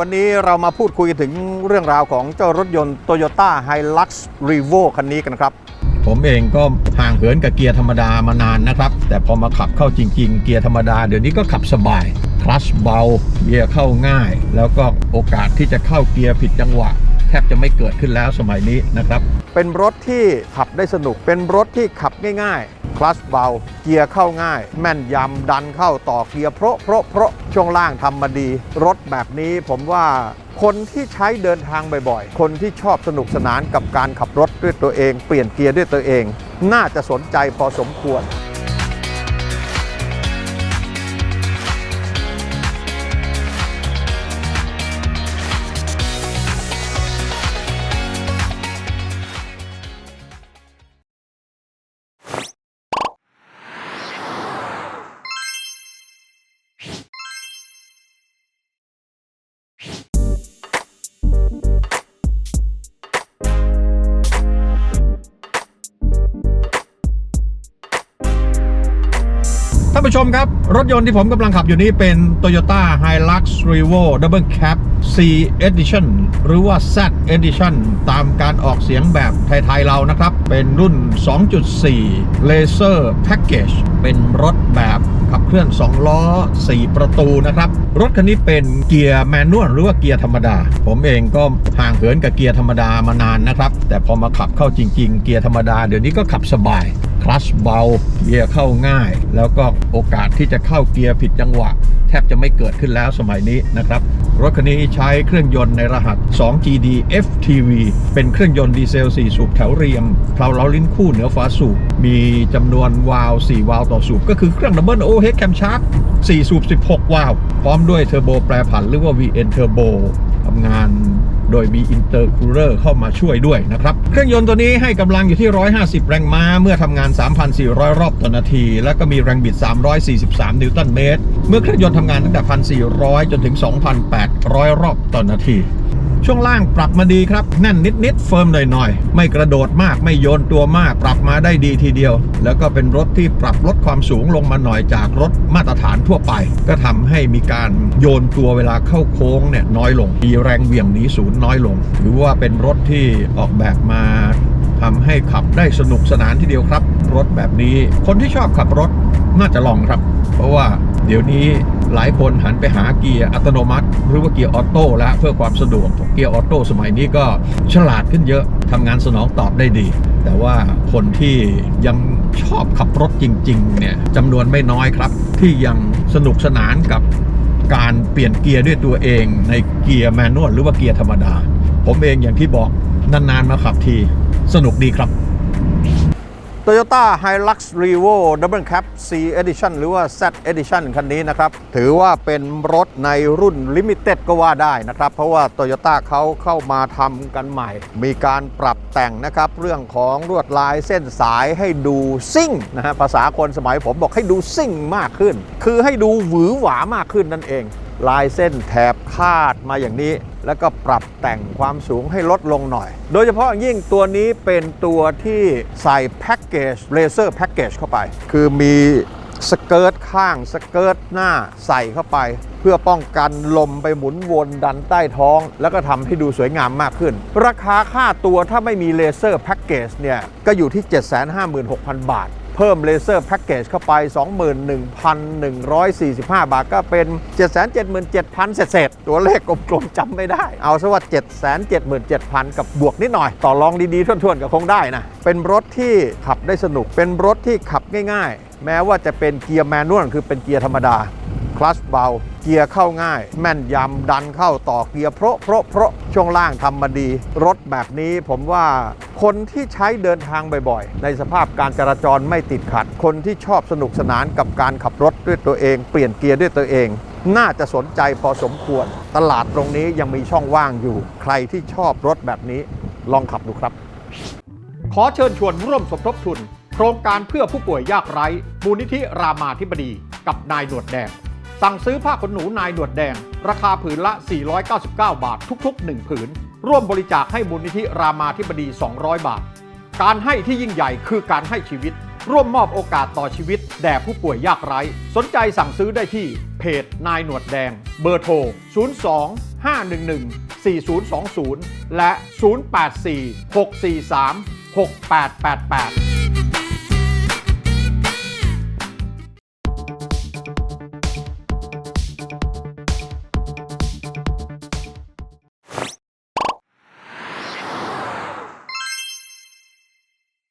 วันนี้เรามาพูดคุยถึงเรื่องราวของเจ้ารถยนต์ Toyota Hilux Revo คันนี้กันครับ ผมเองก็ห่างเหินกับเกียร์ธรรมดามานานนะครับ แต่พอมาขับเข้าจริง ๆ เกียร์ธรรมดาเดี๋ยวนี้ก็ขับสบายคลัชเบาเกียร์เข้าง่าย แล้วก็โอกาสที่จะเข้าเกียร์ผิดจังหวะแทบจะไม่เกิดขึ้นแล้วสมัยนี้นะครับ เป็นรถที่ขับได้สนุกเป็นรถที่ขับง่ายๆ คลัชเบา เกียร์เข้าง่าย แม่นยำดันเข้าต่อเกียร์เพราะเพราะเพราะช่วงล่างทำมาดี รถแบบนี้ผมว่าคนที่ใช้เดินทางบ่อยๆ คนที่ชอบสนุกสนานกับการขับรถด้วยตัวเอง เปลี่ยนเกียร์ด้วยตัวเอง น่าจะสนใจพอสมควร ท่านผู้ชมครับ รถยนต์ที่ผมกำลังขับอยู่นี้เป็น Toyota Hilux Revo Double Cab C Edition หรือว่า Z Edition ตามการออกเสียงแบบไทย ๆ เรานะครับ เป็นรุ่น 2.4 Laser Package เป็นรถแบบขับเคลื่อน 2 ล้อ 4 ประตูนะครับ รถคันนี้เป็นเกียร์แมนนวลหรือว่าเกียร์ธรรมดา ผมเองก็ห่างเหินกับเกียร์ธรรมดามานานนะครับ แต่พอมาขับเข้าจริง ๆ เกียร์ธรรมดาเดี๋ยวนี้ก็ขับสบาย คลัชเบาเกียร์เข้าง่าย แล้วก็โอกาสที่จะเข้าเกียร์ผิดจังหวะ แทบจะไม่เกิดขึ้นแล้วสมัยนี้นะครับ รถคันนี้ใช้เครื่องยนต์ในรหัส 2GD FTV เป็นเครื่องยนต์ดีเซล 4 สูบแถวเรียงเพลาเล้าลิ้นคู่เหนือฝาสูบ มีจำนวนวาล์ว4วาล์วต่อสูบ ก็คือเครื่องดับเบิลโอเฮดแคมชาร์4สูบ 16 วาล์วพร้อมด้วยเทอร์โบแปรผันหรือว่า VN Turbo ทำงานโดยมีอินเตอร์คูลเลอร์เข้ามาช่วยด้วยนะครับ เครื่องยนต์ตัวนี้ให้กำลังอยู่ที่ 150 แรงม้า เมื่อทำงาน 3,400 รอบต่อนาที แล้วก็มีแรงบิด 343 นิวตันเมตร เมื่อเครื่องยนต์ทำงานตั้งแต่ 1,400 จนถึง 2,800 รอบต่อนาที ช่วงล่างปรับมาดีครับแน่นนิดๆเฟิร์มหน่อยๆไม่กระโดดมากไม่โยนตัวมากปรับมาได้ดีทีเดียว แล้วก็เป็นรถที่ปรับลดความสูงลงมาหน่อยจากรถมาตรฐานทั่วไป ก็ทำให้มีการโยนตัวเวลาเข้าโค้งเนี่ยน้อยลงมีแรงเหวี่ยงหนีศูนย์น้อยลง หรือว่าเป็นรถที่ออกแบบมาทำให้ขับได้สนุกสนานทีเดียวครับ รถแบบนี้คนที่ชอบขับรถน่าจะลองครับ เพราะว่า เดี๋ยวนี้หลายคนหันไปหาเกียร์อัตโนมัติ หรือว่าเกียร์ออโต้แล้วเพื่อความสะดวกเกียร์ออโต้สมัยนี้ก็ฉลาดขึ้นเยอะทำงานสนองตอบได้ดี แต่ว่าคนที่ยังชอบขับรถจริงๆเนี่ยจำนวนไม่น้อยครับ ที่ยังสนุกสนานกับการเปลี่ยนเกียร์ด้วยตัวเองในเกียร์แมนนวลหรือว่าเกียร์ธรรมดา ผมเองอย่างที่บอกนานๆมาขับที สนุกดีครับ Toyota Hilux Revo Double Cab C Edition หรือว่า Z Edition คันนี้นะครับ ถือว่าเป็นรถในรุ่น Limited ก็ว่าได้นะครับ เพราะว่า Toyota เขาเข้ามาทำกันใหม่ มีการปรับแต่งนะครับ เรื่องของลวดลายเส้นสายให้ดูซิ่งนะฮะภาษาคนสมัยผมบอกให้ดูซิ่งมากขึ้น คือให้ดูหวือหวามากขึ้นนั่นเอง ลายเส้นแถบคาดมาอย่างนี้ แล้วก็ปรับแต่งความสูงให้ลดลงหน่อย โดยเฉพาะยิ่งตัวนี้เป็นตัวที่ใส่แพ็กเกจเลเซอร์แพ็กเกจเข้าไป คือมีสเกิร์ตข้างสเกิร์ตหน้าใส่เข้าไป เพื่อป้องกันลมไปหมุนวนดันใต้ท้อง แล้วก็ทำให้ดูสวยงามมากขึ้น ราคาค่าตัวถ้าไม่มีเลเซอร์แพ็กเกจเนี่ย ก็อยู่ที่ 756,000 บาท เพิ่มเลเซอร์แพ็กเกจเข้าไป 21,145 บาทก็เป็น 777,000 เศษๆตัวเลขกลมๆจำไม่ได้ เอาซะว่า 777,000 กับบวกนิดหน่อย ต่อรองดีๆทวนๆก็คงได้นะ เป็นรถที่ขับได้สนุก เป็นรถที่ขับง่ายๆ แม้ว่าจะเป็นเกียร์แมนนวลคือเป็นเกียร์ธรรมดา คลัชเบา เกียร์เข้าง่าย แม่นยำดันเข้าต่อเกียร์เพราะเพราะเพราะช่วงล่างทำมาดี รถแบบนี้ผมว่าคนที่ใช้เดินทางบ่อยๆ ในสภาพการจราจรไม่ติดขัด คนที่ชอบสนุกสนานกับการขับรถด้วยตัวเอง เปลี่ยนเกียร์ด้วยตัวเอง น่าจะสนใจพอสมควร ตลาดตรงนี้ยังมีช่องว่างอยู่ ใครที่ชอบรถแบบนี้ลองขับดูครับ ขอเชิญชวนร่วมสมทบทุน โครงการเพื่อผู้ป่วยยากไร้ มูลนิธิรามาธิบดี กับนายหนวดแดง สั่งซื้อผ้าขนหนูนายหนวดแดง ราคาผืนละ 499 บาททุก ๆ 1 ผืน ร่วมบริจาคให้มูลนิธิรามาธิบดี 200 บาท การให้ที่ยิ่งใหญ่คือการให้ชีวิต ร่วมมอบโอกาสต่อชีวิต แด่ผู้ป่วยยากไร้ สนใจสั่งซื้อได้ที่เพจนายหนวดแดง เบอร์โทร 02 511 4020 และ 084 643 6888